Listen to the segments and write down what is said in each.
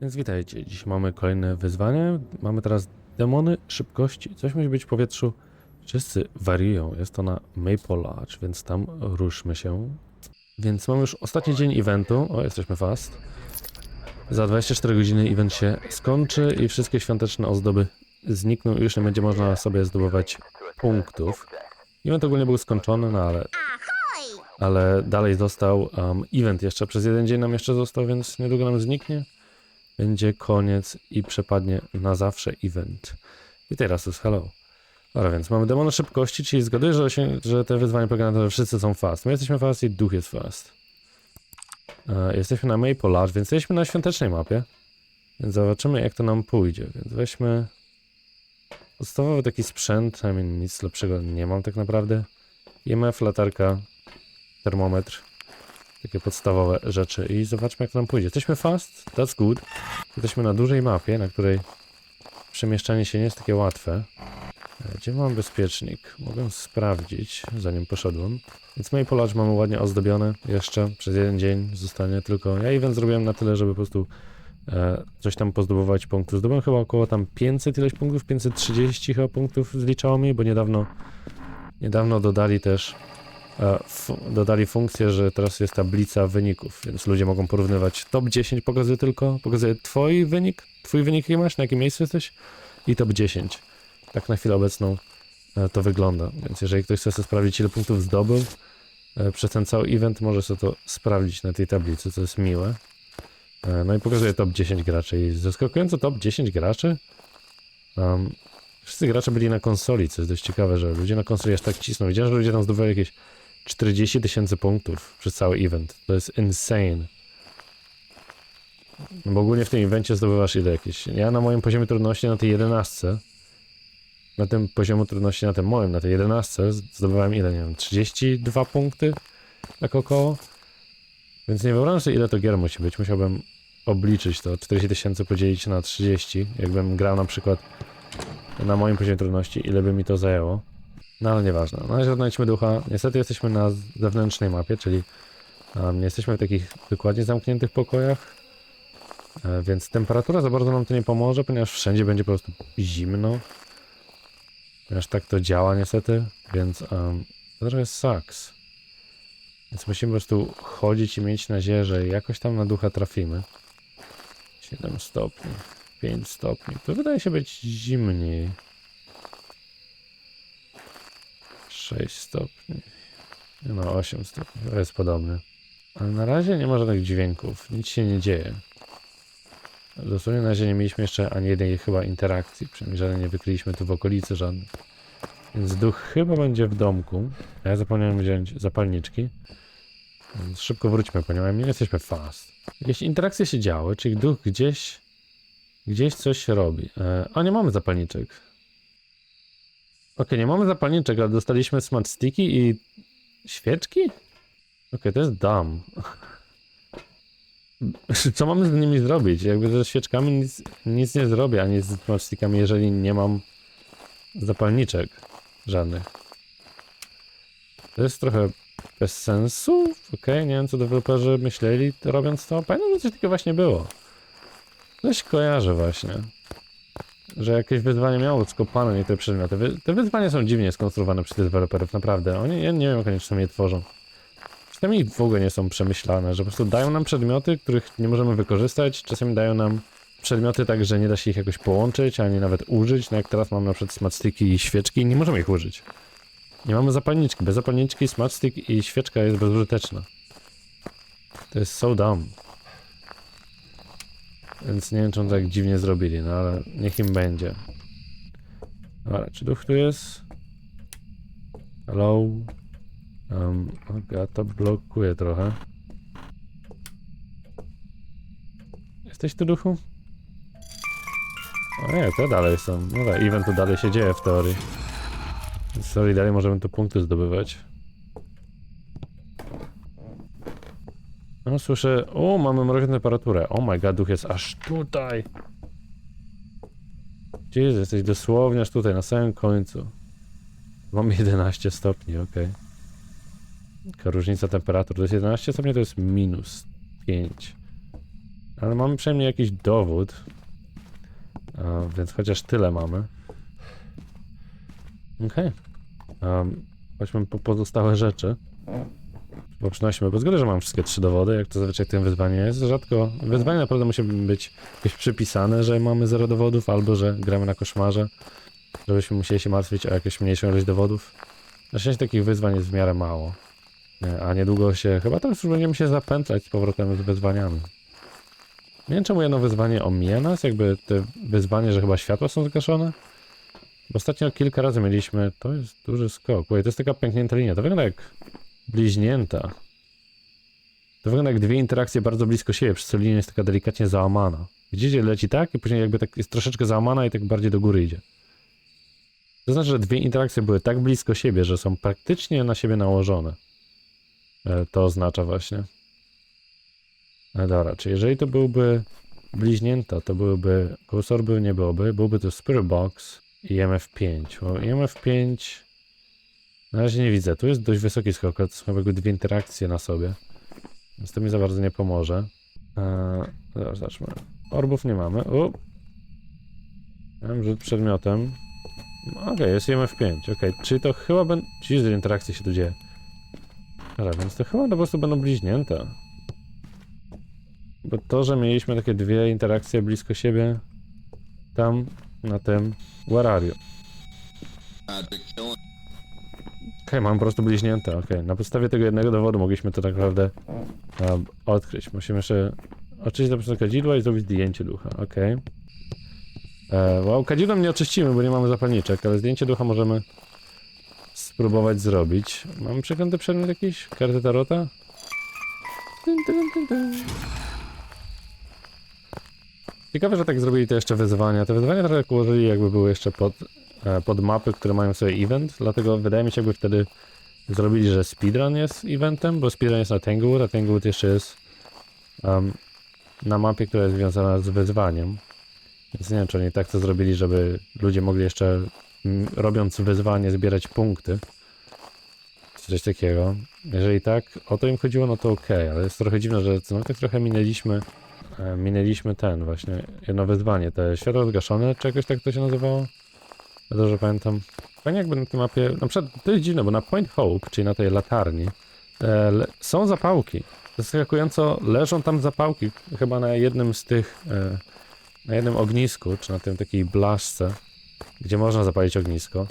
Więc witajcie, dziś mamy kolejne wyzwanie. Mamy teraz demony szybkości. Coś musi być w powietrzu. Wszyscy wariują. Jest to na Maple Lodge, więc tam ruszmy się. Więc mamy już ostatni dzień eventu. O, jesteśmy fast. Za 24 godziny event się skończy i wszystkie świąteczne ozdoby znikną i już nie będzie można sobie zdobywać punktów. Event ogólnie był skończony, no ale ale dalej został um, event jeszcze przez jeden dzień nam jeszcze został, więc niedługo nam zniknie. Będzie koniec i przepadnie na zawsze event. I teraz jest hello. Dobra, więc mamy demony szybkości, czyli zgaduję, że, się, że te wyzwania polega na to, że wszyscy są fast. My jesteśmy fast i duch jest fast. E, jesteśmy na Maple Lodge, więc jesteśmy na świątecznej mapie. Więc zobaczymy, jak to nam pójdzie. Więc weźmy podstawowy taki sprzęt. I mean, nic lepszego nie mam tak naprawdę. IMF, latarka, termometr. Takie podstawowe rzeczy i zobaczmy jak nam pójdzie. Jesteśmy fast, that's good. Jesteśmy na dużej mapie, na której przemieszczanie się nie jest takie łatwe. E, Gdzie mam bezpiecznik? Mogę sprawdzić, zanim poszedłem. Więc Maple Lodge mamy ładnie ozdobione jeszcze przez jeden dzień zostanie tylko. Ja event zrobiłem na tyle, żeby po prostu e, coś tam pozdobywać punktów. Zdobyłem chyba około tam 500 ileś punktów, 530 chyba punktów zliczało mi, bo niedawno niedawno dodali też dodali funkcję, że teraz jest tablica wyników, więc ludzie mogą porównywać top 10 pokazuje tylko, pokazuje twój wynik, twój wynik jaki masz, na jakim miejscu jesteś i top 10. Tak na chwilę obecną e, to wygląda, więc jeżeli ktoś chce sobie sprawdzić ile punktów zdobył e, przez ten cały event, może sobie to sprawdzić na tej tablicy, co jest miłe. E, No i pokazuje top 10 graczy i zaskakująco top 10 graczy um, Wszyscy gracze byli na konsoli, co jest dość ciekawe, że ludzie na konsoli aż tak cisną. Widziałem, że ludzie tam zdobywali jakieś 40 tysięcy punktów przez cały event. To jest insane. Bo ogólnie w tym evencie zdobywasz ile jakieś. Ja na moim poziomie trudności na tej 11, na tym poziomie trudności, na tym moim, na tej 11 zdobywałem ile, nie wiem, 32 punkty, tak około. Więc nie wyobrażam sobie ile to gier musi być. Musiałbym obliczyć to. 40 tysięcy podzielić na 30, jakbym grał na przykład na moim poziomie trudności, ile by mi to zajęło. No ale nieważne. Na razie odnajdźmy ducha. Niestety jesteśmy na zewnętrznej mapie, czyli um, nie jesteśmy w takich dokładnie zamkniętych pokojach. E, więc temperatura za bardzo nam to nie pomoże, ponieważ wszędzie będzie po prostu zimno. Ponieważ tak to działa niestety, więc um, to trochę sucks. Więc musimy po prostu chodzić i mieć nadzieję, że jakoś tam na ducha trafimy. 7 stopni. 5 stopni. To wydaje się być zimniej. 6 stopni. No 8 stopni. To jest podobne. Ale na razie nie ma żadnych dźwięków. Nic się nie dzieje. Dosłownie na razie nie mieliśmy jeszcze ani jednej chyba interakcji. Przynajmniej żadnej nie wykryliśmy tu w okolicy żadnych. Więc duch chyba będzie w domku. Ja zapomniałem wziąć zapalniczki. Więc szybko wróćmy po nią. Nie jesteśmy fast. Jakieś interakcje się działy, czyli duch gdzieś Gdzieś coś robi. E, a nie mamy zapalniczek. Okej, nie mamy zapalniczek, ale dostaliśmy smart sticky i świeczki? Okej, to jest dam. Co mamy z nimi zrobić? Jakby ze świeczkami nic, nic nie zrobię, ani z smart stickami, jeżeli nie mam zapalniczek żadnych. To jest trochę bez sensu. Okej, nie wiem co deweloperzy myśleli robiąc to. Pamiętam, że coś takiego właśnie było. Coś kojarzę właśnie. Że jakieś wyzwanie miało skopane niektóre przedmioty. Wy, te wyzwania są dziwnie skonstruowane przez deweloperów, naprawdę. Oni, ja nie wiem jak oni czasami je tworzą. Czasami w ogóle nie są przemyślane, że po prostu dają nam przedmioty, których nie możemy wykorzystać. Czasami dają nam przedmioty tak, że nie da się ich jakoś połączyć, ani nawet użyć. No jak teraz mam na przykład smart sticki i świeczki nie możemy ich użyć. Nie mamy zapalniczki. Bez zapalniczki smart stick i świeczka jest bezużyteczna. To jest so dumb. Więc nie wiem, czy on tak dziwnie zrobili, no ale niech im będzie. Dobra, czy duch tu jest? Hello? Um, okay, to blokuje trochę. Jesteś tu, duchu? O nie, to dalej są. No tak, event tu dalej się dzieje w teorii. Sorry, dalej możemy tu punkty zdobywać. No słyszę, o mamy mroźną temperaturę. Oh my god, duch jest aż tutaj. Jest? Jesteś dosłownie aż tutaj, na samym końcu. Mam 11 stopni. Taka różnica temperatur. To jest 11 stopni, to jest minus 5. Ale mamy przynajmniej jakiś dowód. A, więc chociaż tyle mamy. Okej. Um, chodźmy po pozostałe rzeczy. Bo przynośmy, bo zgodę, że mam wszystkie trzy dowody, jak to zazwyczaj w tym wyzwanie jest. Rzadko wyzwanie naprawdę musi być jakieś przypisane, że mamy zero dowodów, albo że gramy na koszmarze, żebyśmy musieli się martwić o jakąś mniejszą ilość dowodów. Na szczęście takich wyzwań jest w miarę mało. A niedługo się, chyba teraz już będziemy się zapętlać z powrotem z wyzwaniami. Nie wiem czemu jedno wyzwanie omija nas, jakby te wyzwanie, że chyba światła są zgaszone. Bo ostatnio kilka razy mieliśmy, to jest duży skok. Oj, to jest taka pęknięta linia, to wygląda jak bliźnięta. To wygląda jak dwie interakcje bardzo blisko siebie, przez co linia jest taka delikatnie załamana. Widzicie, leci tak i później jakby tak jest troszeczkę załamana i tak bardziej do góry idzie. To znaczy, że dwie interakcje były tak blisko siebie, że są praktycznie na siebie nałożone. E, To oznacza właśnie. E, Dobra, czy jeżeli to byłby bliźnięta, to byłyby kursor był, nie byłoby, byłby to Spirit Box i MF5. Bo MF5 na razie nie widzę. Tu jest dość wysoki skok, ale są jakby dwie interakcje na sobie. Więc to mi za bardzo nie pomoże. Eee, zacznę. Orbów nie mamy. O! Miałem rzut przedmiotem. Okej, jest MF5. Okej, czyli to chyba będą... Czyli z interakcji się tu dzieje. Dobra, więc to chyba po prostu będą bliźnięte. Bo to, że mieliśmy takie dwie interakcje blisko siebie, tam, na tym, where Okej, mam po prostu bliźnięte, okej. Na podstawie tego jednego dowodu mogliśmy to tak naprawdę um, odkryć. Musimy jeszcze oczyścić to przez kadzidła i zrobić zdjęcie ducha, okej. E, Wow, kadzidłem nie oczyścimy, bo nie mamy zapalniczek, ale zdjęcie ducha możemy spróbować zrobić. Mamy przeklęty przedmiot jakiś? Karty tarota? Dyn, dyn, dyn, dyn. Ciekawe, że tak zrobili te jeszcze wyzwania. Te wyzwania trochę ułożyli jakby były jeszcze pod, e, pod mapy, które mają sobie event, dlatego wydaje mi się jakby wtedy zrobili, że speedrun jest eventem, bo speedrun jest na Tanglewood, a Tanglewood jeszcze jest um, na mapie, która jest związana z wyzwaniem. Więc nie wiem, czy oni tak to zrobili, żeby ludzie mogli jeszcze mm, robiąc wyzwanie zbierać punkty. Coś takiego. Jeżeli tak, o to im chodziło, no to okej, ale jest trochę dziwne, że no tak trochę minęliśmy e, minęliśmy ten właśnie, jedno wyzwanie, te światła zgaszone, czy jakoś tak to się nazywało? Ja dobrze pamiętam. Fajnie jakby na tej mapie, na przykład to jest dziwne, bo na Point Hope, czyli na tej latarni, e, są zapałki. Zaskakująco leżą tam zapałki, chyba na jednym z tych, e, na jednym ognisku, czy na tym takiej blaszce, gdzie można zapalić ognisko.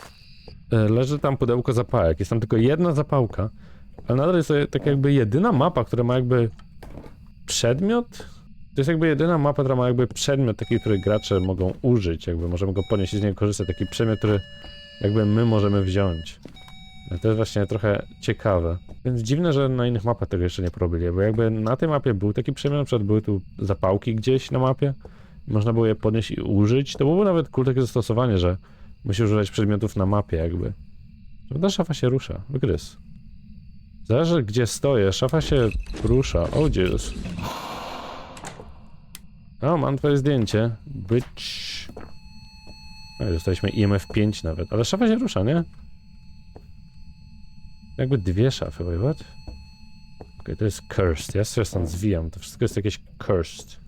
E, leży tam pudełko zapałek, jest tam tylko jedna zapałka, ale nadal jest to tak jakby jedyna mapa, która ma jakby przedmiot, to jest jakby jedyna mapa, która ma jakby przedmiot taki, który gracze mogą użyć, jakby możemy go podnieść i z niego korzystać, taki przedmiot, który jakby my możemy wziąć. To jest właśnie trochę ciekawe. Więc dziwne, że na innych mapach tego jeszcze nie porobili, bo jakby na tej mapie był taki przedmiot, na przykład były tu zapałki gdzieś na mapie, można było je podnieść i użyć, to byłoby nawet cool takie zastosowanie, że musi używać przedmiotów na mapie jakby. Ta szafa się rusza, wygryz. Zależy gdzie stoję, szafa się rusza, oh Jesus. O, mam twoje zdjęcie. Bitch. No dostaliśmy IMF 5 nawet, ale szafa się rusza, nie? Jakby dwie szafy, wait, what? Okej, to jest cursed. Ja się stąd zwijam. To wszystko jest jakieś cursed.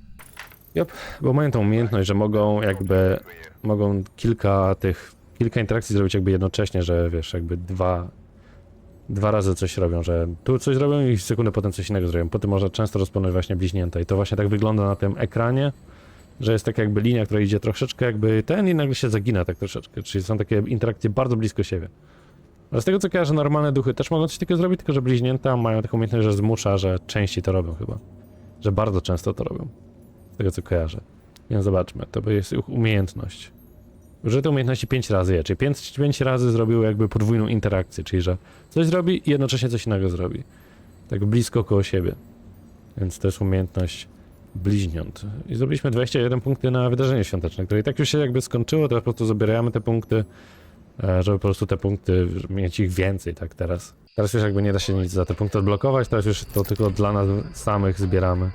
Yep, bo mają tą umiejętność, że mogą jakby, mogą kilka tych, kilka interakcji zrobić jakby jednocześnie, że wiesz, jakby dwa, dwa razy coś robią, że tu coś robią i sekundę potem coś innego zrobią. Potem można często rozpoznać właśnie bliźnięta i to właśnie tak wygląda na tym ekranie, że jest tak jakby linia, która idzie troszeczkę jakby ten i nagle się zagina tak troszeczkę, czyli są takie interakcje bardzo blisko siebie. Ale z tego co kojarzę, normalne duchy też mogą coś takiego zrobić, tylko że bliźnięta mają taką umiejętność, że zmusza, że częściej to robią chyba. Że bardzo często to robią. Z tego co kojarzę. Więc zobaczmy, to jest ich umiejętność. Użyję tej umiejętności 5 razy je, czyli 5, 5 razy zrobił jakby podwójną interakcję, czyli że coś zrobi i jednocześnie coś innego zrobi. Tak blisko koło siebie. Więc to jest umiejętność bliźniąt. I zrobiliśmy 21 punkty na wydarzenie świąteczne, które i tak już się jakby skończyło, teraz po prostu zabieramy te punkty, e, żeby po prostu te punkty, mieć ich więcej, tak teraz. Teraz już jakby nie da się nic za te punkty odblokować, teraz już to tylko dla nas samych zbieramy,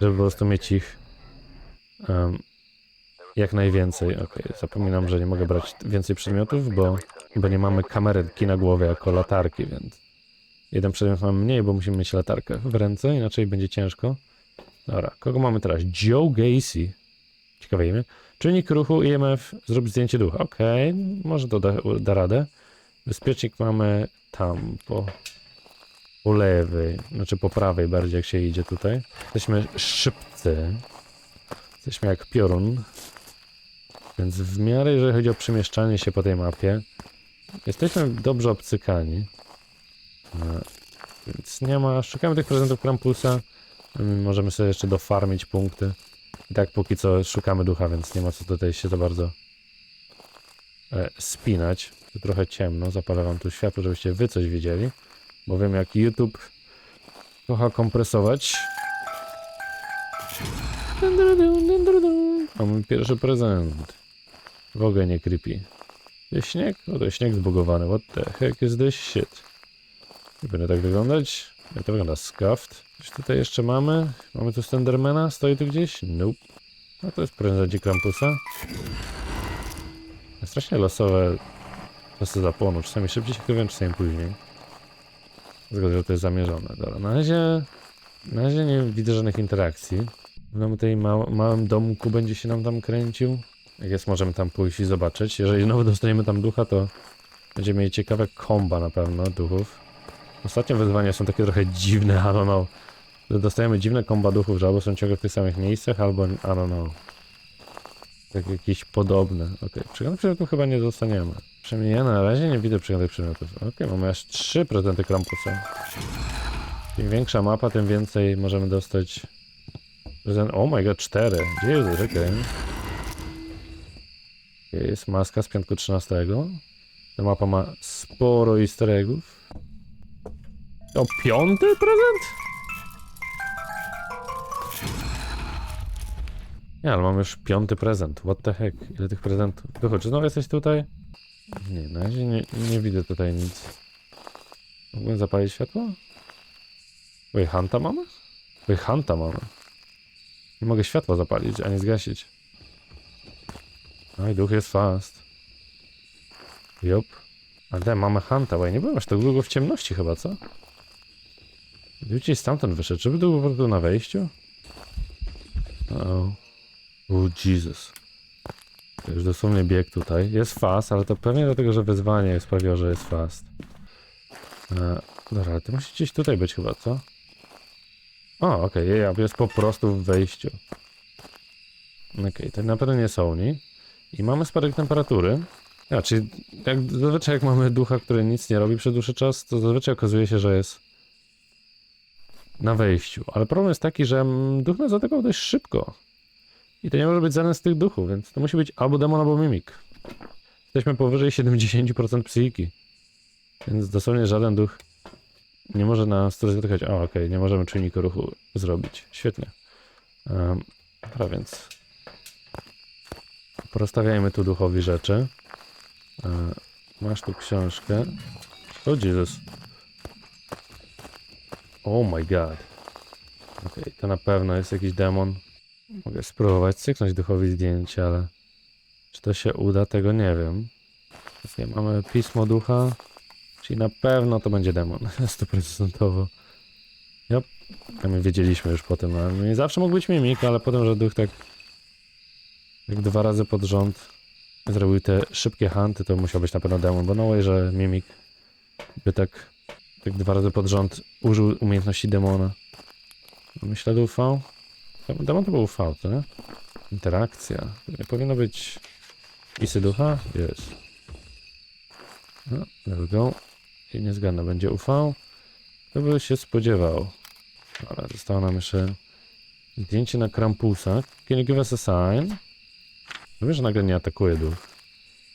żeby po prostu mieć ich em, jak najwięcej. Okej, zapominam, że nie mogę brać więcej przedmiotów, bo, bo nie mamy kamerki na głowie jako latarki, więc jeden przedmiot mamy mniej, bo musimy mieć latarkę w ręce, inaczej będzie ciężko. Dobra, kogo mamy teraz? Joe Gacy. Ciekawe imię. Czynnik ruchu IMF, zrób zdjęcie ducha. Okej, może to da, da radę. Bezpiecznik mamy tam, po, po lewej, znaczy po prawej bardziej jak się idzie tutaj. Jesteśmy szybcy. Jesteśmy jak piorun. Więc w miarę, jeżeli chodzi o przemieszczanie się po tej mapie, jesteśmy dobrze obcykani. No, więc nie ma, szukamy tych prezentów Krampusa. Mm, Możemy sobie jeszcze dofarmić punkty. I tak póki co szukamy ducha, więc nie ma co tutaj się za bardzo e, spinać. Tu trochę ciemno, zapalę wam tu światło, żebyście wy coś widzieli. Bo wiem jak YouTube kocha kompresować. Mamy pierwszy prezent. W ogóle nie creepy. Jest śnieg? No to jest śnieg zbugowany. What the heck is this shit? Nie będę tak wyglądać. Jak to wygląda? Scuffed. Coś tutaj jeszcze mamy? Mamy tu Slendermana? Stoi tu gdzieś? Nope. A to jest prezencie Krampusa. Strasznie losowe czasy zapłonu. Czasami szybciej się krywią, czasami później. Zgodzę, że to jest zamierzone. Dobra, na razie, na razie nie widzę żadnych interakcji. W nam tej mał, małym domku będzie się nam tam kręcił. Jak jest, możemy tam pójść i zobaczyć. Jeżeli znowu dostaniemy tam ducha, to będziemy mieli ciekawe komba na pewno duchów. Ostatnie wyzwania są takie trochę dziwne, I don't know. Dostajemy dziwne komba duchów, że albo są ciągle w tych samych miejscach, albo I don't know. Tak jakieś podobne. Okay. przygodnych przedmiotów chyba nie dostaniemy. Przynajmniej ja na razie nie widzę przygodnych przedmiotów. Okej, mamy aż trzy prezenty Krampusa. Im większa mapa, tym więcej możemy dostać. Oh my god, cztery. Jesus, okej. Okay. Jest maska z piątku 13. Ta mapa ma sporo easter eggów. O, piąty prezent? Nie, ale mam już piąty prezent. What the heck? Ile tych prezentów? Wychodź, czy znowu jesteś tutaj? Nie, na razie nie, nie widzę tutaj nic. Mógłbym zapalić światło? Wait, Hanta mamy? Wait, Hanta mamy. Nie mogę światła zapalić, ani zgasić. Oj, duch jest fast. Jop. Ale mamy Hanta, bo ja nie byłem aż tak długo w ciemności chyba, co? Gdzieś stamtąd wyszedł. Czy był po prostu na wejściu? O. O Jesus. To już dosłownie bieg tutaj. Jest fast, ale to pewnie dlatego, że wyzwanie sprawiło, że jest fast. E, dobra, ale ty musisz gdzieś tutaj być chyba, co? O, okej, okay, jest po prostu w wejściu. Okej, okay, to na pewno nie są oni. I mamy spadek temperatury. Czyli jak, zazwyczaj jak mamy ducha, który nic nie robi przez dłuższy czas, to zazwyczaj okazuje się, że jest na wejściu. Ale problem jest taki, że duch nas zaatakował dość szybko. I to nie może być żaden z tych duchów, więc to musi być albo demon, albo mimik. Jesteśmy powyżej 70% psychiki. Więc dosłownie żaden duch nie może nas tu zatykać. O, okej, okay, nie możemy czynniku ruchu zrobić. Świetnie. Um, dobra, więc porozstawiajmy tu duchowi rzeczy. E, masz tu książkę. O Jezus. Oh my god. Okay, to na pewno jest jakiś demon. Mogę spróbować cyknąć duchowi zdjęcie, ale czy to się uda, tego nie wiem. Okay, mamy pismo ducha, czyli na pewno to będzie demon, 100%. Yep. My wiedzieliśmy już potem, ale nie zawsze mógł być mimik, ale potem, że duch tak jak dwa razy pod rząd zrobił te szybkie hunty, to musiał być na pewno demon, bo no way, że mimik by tak, tak dwa razy pod rząd użył umiejętności demona. Mamy ślady UV? Demon to był UV, to nie? Interakcja. Nie powinno być pisy ducha? Jest. No, there we go. I nie zgadnę, będzie UV. To by się spodziewał. Ale zostało nam jeszcze zdjęcie na Krampusa. Can you give us a sign? No wiesz, że nagle nie atakuje duch.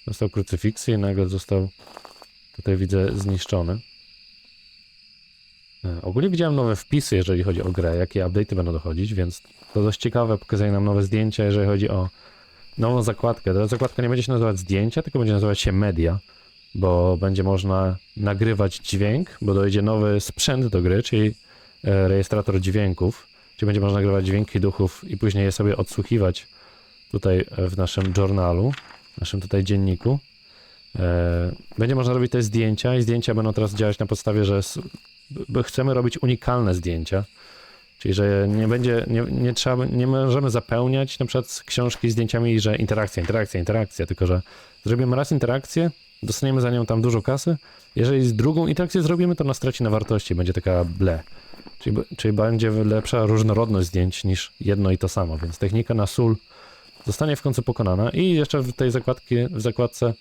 Dostał krucyfiksję i nagle został tutaj widzę zniszczony. E, Ogólnie widziałem nowe wpisy, jeżeli chodzi o grę, jakie update'y będą dochodzić, więc to dość ciekawe, pokazali nam nowe zdjęcia, jeżeli chodzi o nową zakładkę. Ta zakładka nie będzie się nazywać zdjęcia, tylko będzie nazywać się media, bo będzie można nagrywać dźwięk, bo dojdzie nowy sprzęt do gry, czyli e, rejestrator dźwięków, czyli będzie można nagrywać dźwięki duchów i później je sobie odsłuchiwać tutaj e, w naszym journalu, w naszym tutaj dzienniku. E, Będzie można robić te zdjęcia i zdjęcia będą teraz działać na podstawie, że chcemy robić unikalne zdjęcia. Czyli że nie będzie, nie, nie trzeba, nie możemy zapełniać na przykład książki zdjęciami, że interakcja, interakcja, interakcja, tylko że zrobimy raz interakcję, dostaniemy za nią tam dużo kasy. Jeżeli z drugą interakcję zrobimy, to nas straci na wartości, będzie taka ble. Czyli, czyli będzie lepsza różnorodność zdjęć niż jedno i to samo, więc technika na sól zostanie w końcu pokonana i jeszcze w tej zakładki, w zakładce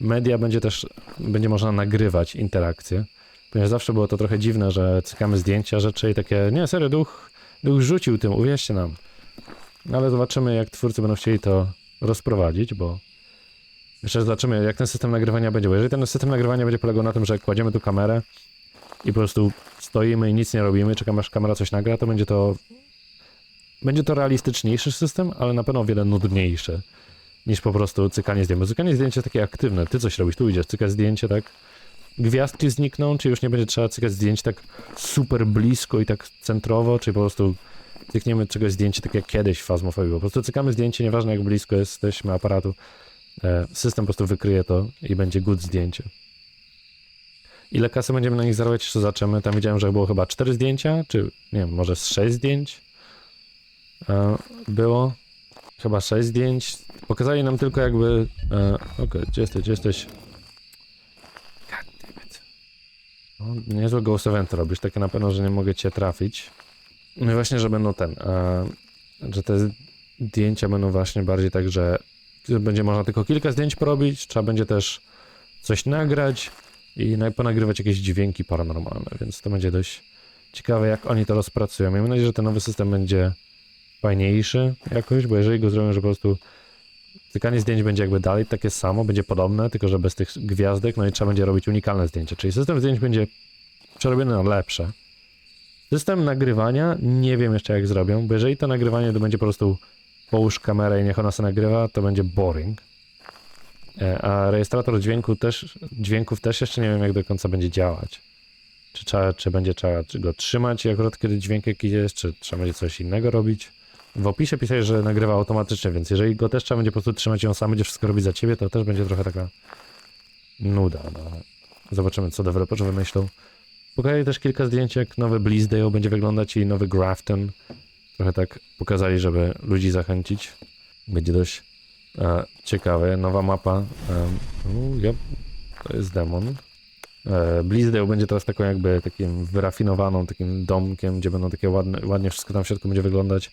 media będzie też, będzie można nagrywać interakcje, ponieważ zawsze było to trochę dziwne, że cykamy zdjęcia rzeczy i takie, nie, serio, duch, duch rzucił tym, uwierzcie nam. No Ale zobaczymy, jak twórcy będą chcieli to rozprowadzić, bo jeszcze zobaczymy, jak ten system nagrywania będzie, bo jeżeli ten system nagrywania będzie polegał na tym, że kładziemy tu kamerę i po prostu stoimy i nic nie robimy, czekamy aż kamera coś nagra, to będzie to będzie to realistyczniejszy system, ale na pewno o wiele nudniejszy niż po prostu cykanie zdjęć. Bo cykanie zdjęć jest takie aktywne. Ty coś robisz, tu idziesz, cykasz zdjęcie, tak? Gwiazdki znikną, czy już nie będzie trzeba cykać zdjęć tak super blisko i tak centrowo, czy po prostu cykniemy czegoś zdjęcie tak jak kiedyś w Phasmophobia. Po prostu cykamy zdjęcie, nieważne jak blisko jesteśmy aparatu. E, system po prostu wykryje to i będzie good zdjęcie. Ile kasy będziemy na nich zarabiać, jeszcze zobaczymy. Tam widziałem, że było chyba 4 zdjęcia, czy nie wiem, może z 6 zdjęć było. Chyba 6 zdjęć. Pokazali nam tylko jakby... E, Okej, gdzie jesteś, gdzie jesteś? No, niezłe ghost event robisz, takie na pewno, że nie mogę cię trafić. No i właśnie, że będą ten... E, że te zdjęcia będą właśnie bardziej tak, że będzie można tylko kilka zdjęć porobić, trzeba będzie też coś nagrać i ponagrywać jakieś dźwięki paranormalne, więc to będzie dość ciekawe, jak oni to rozpracują. Miejmy nadzieję, że ten nowy system będzie fajniejszy jakoś, bo jeżeli go zrobią, że po prostu cykanie zdjęć będzie jakby dalej takie samo, będzie podobne, tylko że bez tych gwiazdek, no i trzeba będzie robić unikalne zdjęcia, czyli system zdjęć będzie przerobiony na lepsze. System nagrywania nie wiem jeszcze jak zrobią, bo jeżeli to nagrywanie to będzie po prostu połóż kamerę i niech ona sobie nagrywa, to będzie boring. E, A rejestrator dźwięku też, dźwięków też jeszcze nie wiem jak do końca będzie działać. Czy, trzeba, czy będzie trzeba go trzymać akurat kiedy dźwięk jakiś jest, czy trzeba będzie coś innego robić. W opisie pisałeś, że nagrywa automatycznie, więc jeżeli go też trzeba będzie po prostu trzymać i on sam będzie wszystko robić za ciebie, to też będzie trochę taka nuda. No. Zobaczymy, co deweloperzy wymyślą. Pokazali też kilka zdjęć, jak nowy Bleasdale będzie wyglądać i nowy Grafton. Trochę tak pokazali, żeby ludzi zachęcić. Będzie dość e, ciekawe. Nowa mapa. Um, yep, to jest demon. E, będzie teraz taką jakby takim wyrafinowaną, takim domkiem, gdzie będą takie ładne, ładnie wszystko tam w środku będzie wyglądać.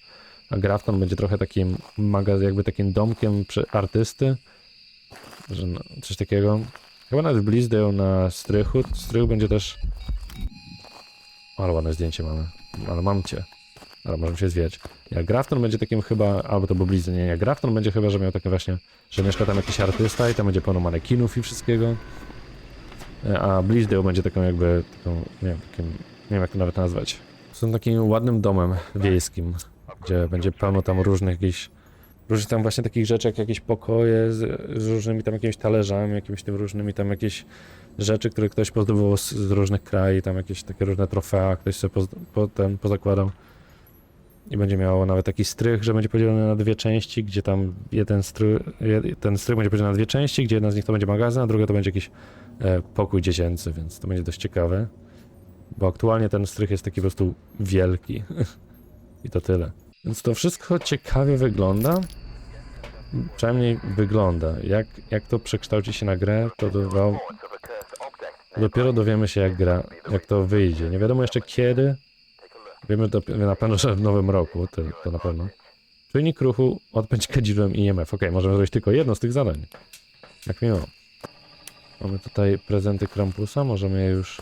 A Grafton będzie trochę takim magaz, jakby takim domkiem artysty. Że no, coś takiego. Chyba nawet Bleasdale na strychu. Strych będzie też... Ale ładne zdjęcie mamy. Ale mam cię. Ale możemy się zwijać. Jak Grafton będzie takim chyba, albo to był Blizzard, nie, jak Grafton będzie chyba, że miał takie właśnie, że mieszka tam jakiś artysta i tam będzie pełno manekinów i wszystkiego. E, A Blizzard będzie taką jakby, taką, nie wiem, takim, nie wiem jak to nawet nazwać. Są takim ładnym domem wiejskim, gdzie będzie pełno tam różnych jakichś, różnych tam właśnie takich rzeczy, jak jakieś pokoje z, z różnymi tam jakimiś talerzami, jakimiś tym różnymi tam jakieś rzeczy, które ktoś pozdobywał z, z różnych krajów, tam jakieś takie różne trofea, ktoś sobie poz, po, ten, pozakładał. I będzie miało nawet taki strych, że będzie podzielony na dwie części, gdzie tam jeden strych, ten strych będzie podzielony na dwie części, gdzie jedna z nich to będzie magazyn, a druga to będzie jakiś e, pokój dziecięcy, więc to będzie dość ciekawe. Bo aktualnie ten strych jest taki po prostu wielki. I to tyle. Więc to wszystko ciekawie wygląda. Przynajmniej wygląda. Jak, jak to przekształci się na grę, to do, dopiero dowiemy się jak gra, jak to wyjdzie. Nie wiadomo jeszcze kiedy, Wiemy to na pewno, że w nowym roku, to, to na pewno. Czujnik ruchu, odpędź kadzidłem IMF. Okej, możemy zrobić tylko jedno z tych zadań. Jak miło. Mamy tutaj prezenty Krampusa, możemy je już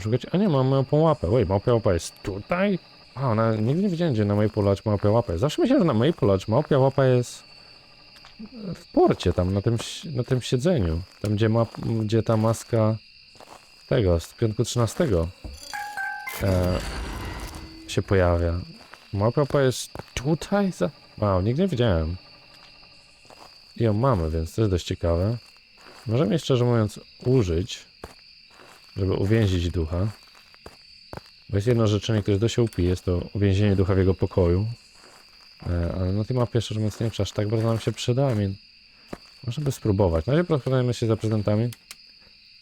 szukać. A nie, mamy małpą łapę. Wait, małpia łapa jest tutaj? A, ona, nigdy nie wiedziałem, gdzie na Maple Lodge łapa jest. Zawsze myślałem, że na Maple Lodge małpia łapa jest w porcie, tam na tym, na tym siedzeniu. Tam, gdzie, ma, gdzie ta maska tego, z piątku 13. E, się pojawia. Małpia jest tutaj? Za... Wow, nigdy nie wiedziałem. I ją mamy, więc to jest dość ciekawe. Możemy jej szczerze mówiąc użyć, żeby uwięzić ducha. Bo jest jedno życzenie, które dość OP, jest to uwięzienie ducha w jego pokoju. E, ale na tej mapie szczerze mówiąc nie aż tak bardzo nam się przyda, można by spróbować. Na razie rozpoznajmy się za prezentami.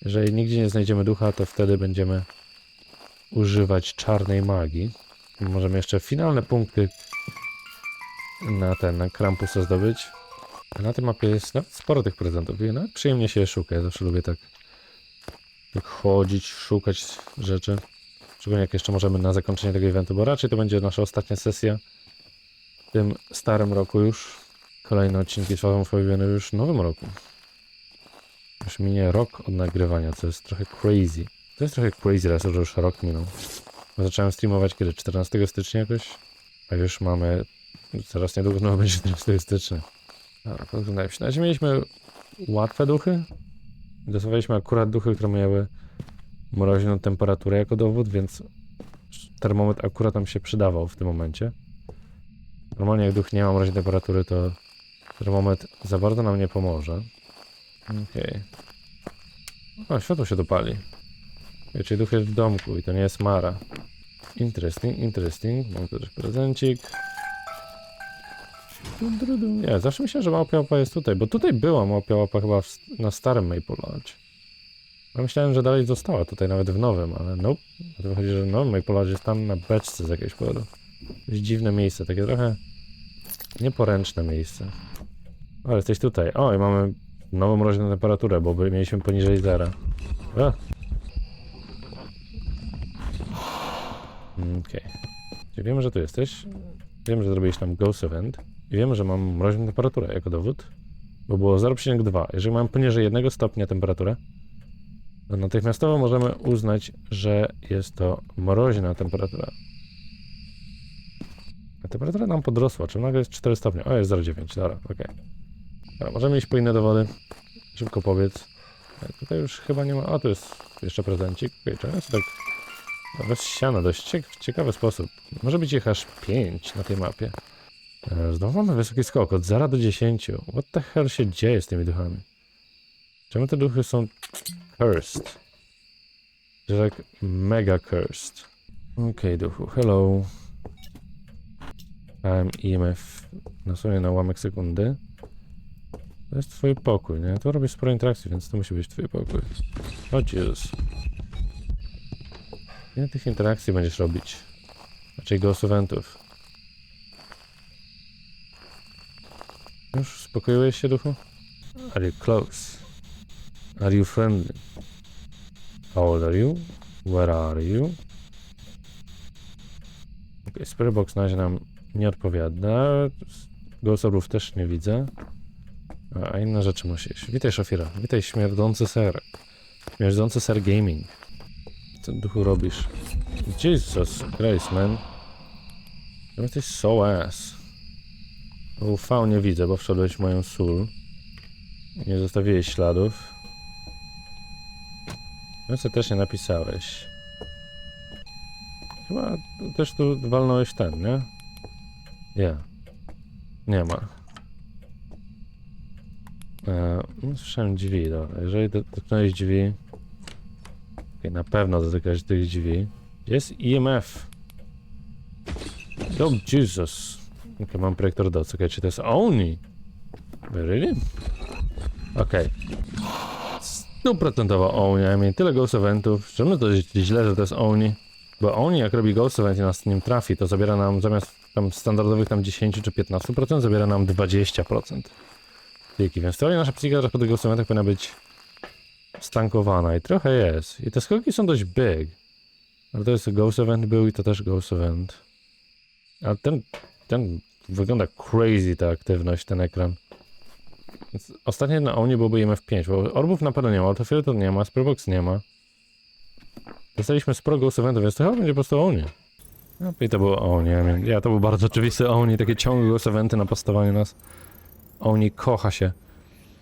Jeżeli nigdzie nie znajdziemy ducha, to wtedy będziemy używać czarnej magii. możemy jeszcze finalne punkty na ten, na zdobyć. A na tej mapie jest nawet sporo tych prezentów i nawet przyjemnie się je szuka. Ja zawsze lubię tak, tak chodzić, szukać rzeczy. Szczególnie jak jeszcze możemy na zakończenie tego eventu, bo raczej to będzie nasza ostatnia sesja w tym starym roku już. Kolejne odcinki trwają pojawione już w nowym roku. Już minie rok od nagrywania, co jest trochę crazy. To jest trochę crazy, raz, że już rok minął. Zacząłem streamować kiedy? 14 stycznia jakoś? A już mamy... Zaraz niedługo znowu będzie 14 stycznia. Dobra, podglądajmy się. Na razie mieliśmy łatwe duchy. Dostawaliśmy akurat duchy, które miały mroźną temperaturę jako dowód, więc termometr akurat nam się przydawał w tym momencie. Normalnie jak duch nie ma mroźnej temperatury, to termometr za bardzo nam nie pomoże. Okej. O, światło się dopali. Okay, czyli duch jest w domku i to nie jest Mara. Interesting, interesting. Mam tu też prezencik. Nie, zawsze myślałem, że małpia łapa jest tutaj, bo tutaj była małpia łapa chyba na starym Maple Lodge. Ja myślałem, że dalej została tutaj, nawet w nowym, ale nope. O to wychodzi, że nowy Maple Lodge jest tam na beczce z jakiegoś powodu. Jakieś dziwne miejsce, takie trochę nieporęczne miejsce. O, jesteś tutaj. O, i mamy nową mroźną temperaturę, bo mieliśmy poniżej zera. Mm, Okej. Czyli wiemy, że tu jesteś. Wiem, że zrobiłeś tam Ghost Event. I wiemy, że mam mroźną temperaturę jako dowód. Bo było 0,2. Jeżeli mam poniżej 1 stopnia temperaturę, to natychmiastowo możemy uznać, że jest to mroźna temperatura. A temperatura nam podrosła, czyli nagle jest 4 stopnie. O, jest 0,9. Dobra, okej. Dobra, możemy iść po inne dowody. Szybko powiedz. E, Tutaj już chyba nie ma. A, tu jest jeszcze prezencik. Okej, czemu jest tak. Ściana, dość w ciekawy sposób. Może być ich aż 5 na tej mapie. E, Znowu mamy wysoki skok od 0 do 10. What the hell się dzieje z tymi duchami? Czemu te duchy są cursed? Tak mega cursed. Okej, duchu, hello. Dałem IMF na sobie na ułamek sekundy. To jest twój pokój, nie? Tu robisz sporo interakcji, więc to musi być twój pokój. Chodź Jezus. Ile tych interakcji będziesz robić? Raczej ghost eventów. Już uspokoiłeś się, duchu? Are you close? Are you friendly? How old are you? Where are you? Okay, Spirit Box na razie nam nie odpowiada. Ghost też nie widzę. A, inne rzeczy musisz. Witaj, Szafira. Witaj, śmierdzący ser. Śmierdzący ser gaming. Co duchu robisz? Jesus Christ, man. Czemu jesteś so ass? UV nie widzę, bo wszedłeś w moją sól. Nie zostawiłeś śladów. No co też nie napisałeś. Chyba też tu walnąłeś ten, nie? Nie. Nie ma. E, no, słyszałem drzwi, dobra. Jeżeli do- dotknąłeś drzwi... Okej, na pewno dotykać tych drzwi. Jest IMF. Oh, Jesus. Okej, mam projektor do. Czekaj, czy to jest Oni? Really? Okej. Stuprocentowo Oni. I mean, tyle Ghost Eventów. Czemu to źle, że to jest Oni? Bo Oni, jak robi Ghost Event i nas nim trafi, to zabiera nam zamiast tam standardowych tam 10 czy 15%, zabiera nam 20%. Tyki, więc teoria nasza psychika po tych Ghost Eventach powinna być stankowana i trochę jest. I te skoki są dość big. Ale to jest Ghost Event był i to też Ghost Event. Ale ten, ten wygląda crazy ta aktywność, ten ekran. Więc ostatnio na Omni byłby IMF5, bo orbów na pewno nie ma, Autofilter nie ma, Spraybox nie ma. Dostaliśmy sporo Eventów, więc to chyba będzie po prostu Omni. No i to było Omni, ja, to był bardzo oczywisty Omni, takie ciągłe Ghost Eventy na postawaniu nas. Omni kocha się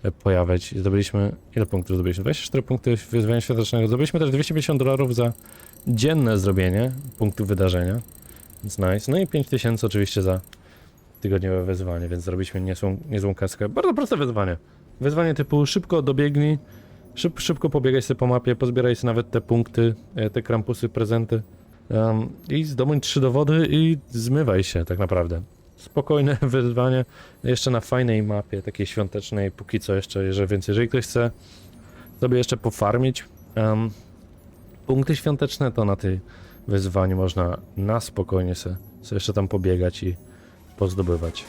e, pojawiać. Zdobyliśmy, ile punktów zdobyliśmy? 24 punkty wyzwania świątecznego. Zdobyliśmy też 250 dolarów za dzienne zrobienie punktu wydarzenia. Więc nice. No i 5000 oczywiście za tygodniowe wyzwanie, więc zrobiliśmy niezłą, niezłą kaskę. Bardzo proste wyzwanie. Wyzwanie typu szybko dobiegnij, szyb, szybko pobiegaj sobie po mapie, pozbieraj sobie nawet te punkty, e, te krampusy, prezenty um, i zdobądź trzy dowody i zmywaj się tak naprawdę. Spokojne wyzwanie, jeszcze na fajnej mapie, takiej świątecznej, póki co jeszcze, jeżeli, więc jeżeli ktoś chce sobie jeszcze pofarmić um, punkty świąteczne, to na tej wyzwań można na spokojnie se, se jeszcze tam pobiegać i pozdobywać.